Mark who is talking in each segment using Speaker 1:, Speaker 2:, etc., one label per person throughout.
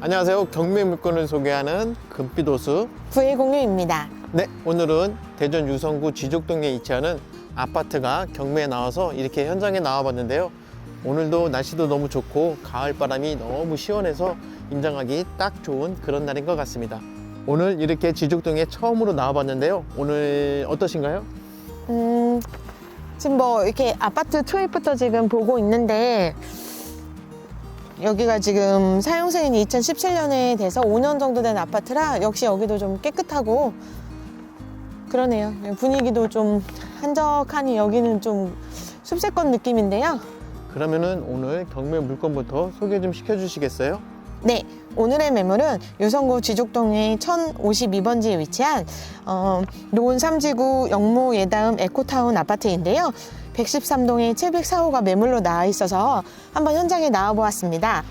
Speaker 1: 안녕하세요. 경매 물건을 소개하는 금빛호수.
Speaker 2: 부의공유입니다.
Speaker 1: 네, 오늘은 대전 유성구 지족동에 위치하는 아파트가 경매에 나와서 이렇게 현장에 나와봤는데요. 오늘도 날씨도 너무 좋고 가을 바람이 너무 시원해서 임장하기 딱 좋은 그런 날인 것 같습니다. 오늘 이렇게 지족동에 처음으로 나와봤는데요. 오늘 어떠신가요?
Speaker 2: 음, 지금 뭐 이렇게 아파트 초입부터 지금 보고 있는데 여기가 지금 사용 승인이 2017년에 돼서 5년 정도 된 아파트라 역시 여기도 좀 깨끗하고 그러네요. 분위기도 좀 한적하니 여기는 좀 숲세권 느낌인데요.
Speaker 1: 그러면은 오늘 경매 물건부터 소개 좀 시켜주시겠어요?
Speaker 2: 네, 오늘의 매물은 유성구 지족동의 1052번지에 위치한 어, 노원 3지구 영무 예다음 에코타운 아파트인데요. 113동에 704호가 매물로 나와 있어서 한번 현장에 나와 보았습니다.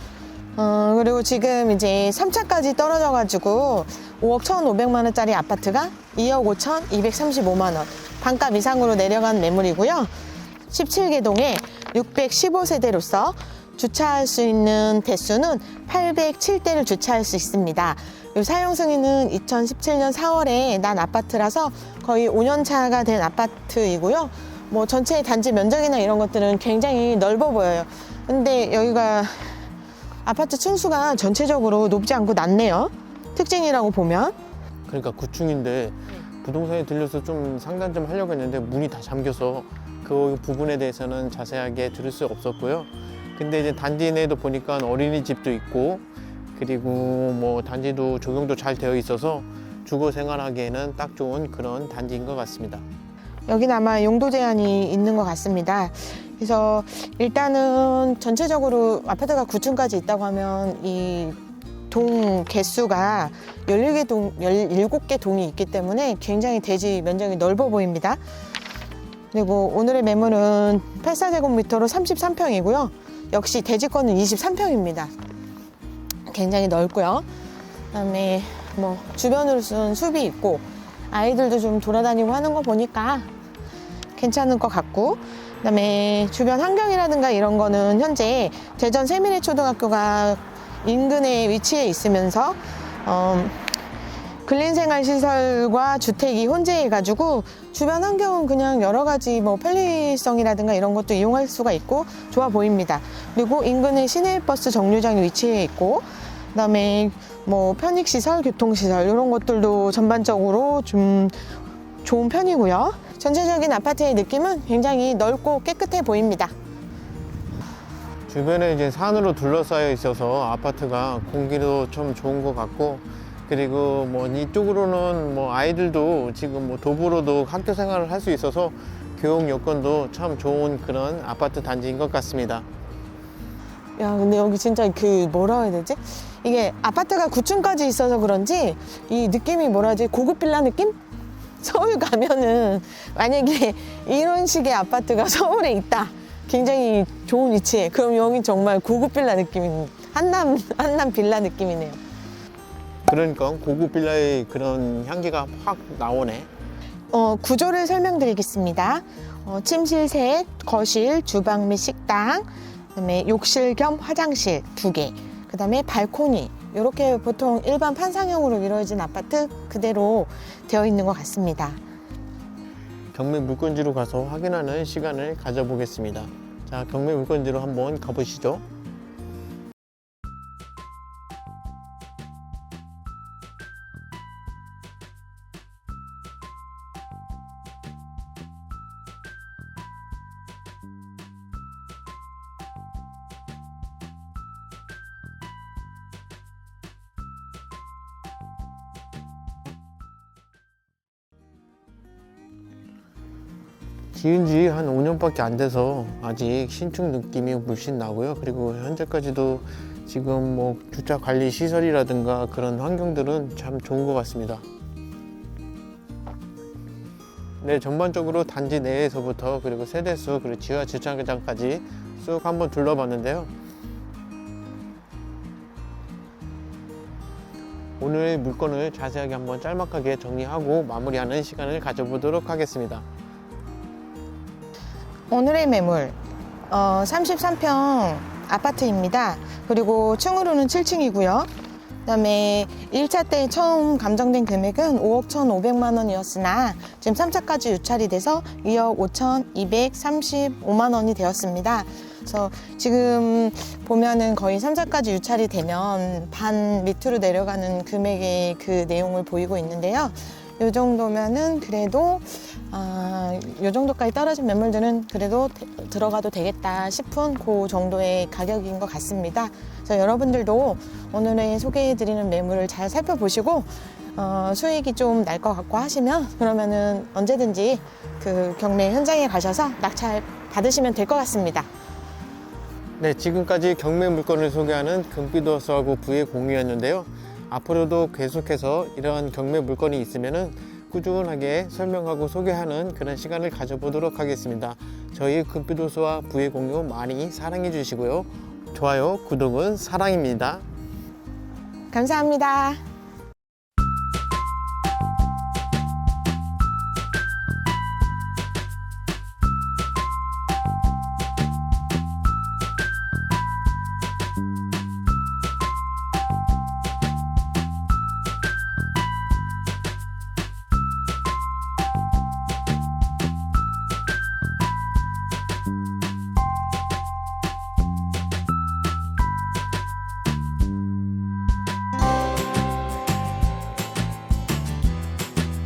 Speaker 2: 어, 그리고 지금 이제 3차까지 떨어져가지고 5억 1,500만 원짜리 아파트가 2억 5천 235만 원 반값 이상으로 내려간 매물이고요. 17개 동에 615세대로서 주차할 수 있는 대수는 807대를 주차할 수 있습니다. 이 사용 승인은 2017년 4월에 난 아파트라서 거의 5년 차가 된 아파트이고요. 뭐 전체 단지 면적이나 이런 것들은 굉장히 넓어 보여요. 근데 여기가 아파트 층수가 전체적으로 높지 않고 낮네요. 특징이라고 보면.
Speaker 1: 그러니까 9층인데 부동산에 들려서 좀 상담 좀 하려고 했는데 문이 다 잠겨서 그 부분에 대해서는 자세하게 들을 수 없었고요. 근데 이제 단지 내에도 보니까 어린이집도 있고 그리고 뭐 단지도 조경도 잘 되어 있어서 주거 생활하기에는 딱 좋은 그런 단지인 것 같습니다.
Speaker 2: 여기는 아마 용도 제한이 있는 것 같습니다. 그래서 일단은 전체적으로 아파트가 9층까지 있다고 하면 이 동 개수가 17개 동, 17개 동이 있기 때문에 굉장히 대지 면적이 넓어 보입니다. 그리고 오늘의 매물은 84제곱미터로 33평이고요. 역시 대지권은 23평입니다. 굉장히 넓고요. 그다음에 뭐 주변으로는 숲이 있고 아이들도 좀 돌아다니고 하는 거 보니까 괜찮을 것 같고 그다음에 주변 환경이라든가 이런 거는 현재 대전 세미래 초등학교가 인근에 위치해 있으면서 어, 근린생활 시설과 주택이 혼재해 가지고 주변 환경은 그냥 여러 가지 뭐 편리성이라든가 이런 것도 이용할 수가 있고 좋아 보입니다. 그리고 인근에 시내버스 정류장이 위치해 있고 그다음에 뭐 편익 시설, 교통 시설 이런 것들도 전반적으로 좀 좋은 편이고요. 전체적인 아파트의 느낌은 굉장히 넓고 깨끗해 보입니다.
Speaker 1: 주변에 이제 산으로 둘러싸여 있어서 아파트가 공기도 좀 좋은 것 같고 그리고 뭐 이쪽으로는 뭐 아이들도 지금 뭐 도보로도 학교 생활을 할 수 있어서 교육 여건도 참 좋은 그런 아파트 단지인 것 같습니다.
Speaker 2: 야, 근데 여기 진짜 그 뭐라 해야 되지? 이게 아파트가 9층까지 있어서 그런지 이 느낌이 뭐라 하지? 고급 빌라 느낌? 서울 가면은 만약에 이런 식의 아파트가 서울에 있다. 굉장히 좋은 위치에. 그럼 여기 정말 고급 빌라 느낌인 한남 한남 빌라 느낌이네요.
Speaker 1: 그러니까 고급 빌라의 그런 향기가 확 나오네.
Speaker 2: 어, 구조를 설명드리겠습니다. 어, 침실 셋, 거실, 주방 및 식당, 그다음에 욕실 겸 화장실 두 개, 그다음에 발코니. 이렇게 보통 일반 판상형으로 이루어진 아파트 그대로 되어 있는 것 같습니다.
Speaker 1: 경매 물건지로 가서 확인하는 시간을 가져보겠습니다. 자, 경매 물건지로 한번 가보시죠. 지은 지 한 5년밖에 안 돼서 아직 신축 느낌이 물씬 나고요. 그리고 현재까지도 지금 뭐 주차 관리 시설이라든가 그런 환경들은 참 좋은 것 같습니다. 네, 전반적으로 단지 내에서부터 그리고 세대수 그리고 지하 주차장까지 쑥 한번 둘러봤는데요. 오늘의 물건을 자세하게 한번 짤막하게 정리하고 마무리하는 시간을 가져보도록 하겠습니다.
Speaker 2: 오늘의 매물 어, 33평 아파트입니다. 그리고 층으로는 7층이고요. 그다음에 1차 때 처음 감정된 금액은 5억 1,500만 원이었으나 지금 3차까지 유찰이 돼서 2억 5,235만 원이 되었습니다. 그래서 지금 보면은 거의 3차까지 유찰이 되면 반 밑으로 내려가는 금액의 그 내용을 보이고 있는데요. 이 정도면은 그래도 아, 요 정도까지 떨어진 매물들은 그래도 데- 들어가도 되겠다 싶은 그 정도의 가격인 것 같습니다. 그래서 여러분들도 오늘의 소개해드리는 매물을 잘 살펴보시고 어, 수익이 좀 날 것 같고 하시면 그러면은 언제든지 그 경매 현장에 가셔서 낙찰 받으시면 될 것 같습니다.
Speaker 1: 네, 지금까지 경매 물건을 소개하는 금빛도서하고 부의 공유였는데요. 앞으로도 계속해서 이러한 경매 물건이 있으면은 꾸준하게 설명하고 소개하는 그런 시간을 가져보도록 하겠습니다. 저희 금빛도서와 부의 공유 많이 사랑해 주시고요. 좋아요, 구독은 사랑입니다.
Speaker 2: 감사합니다.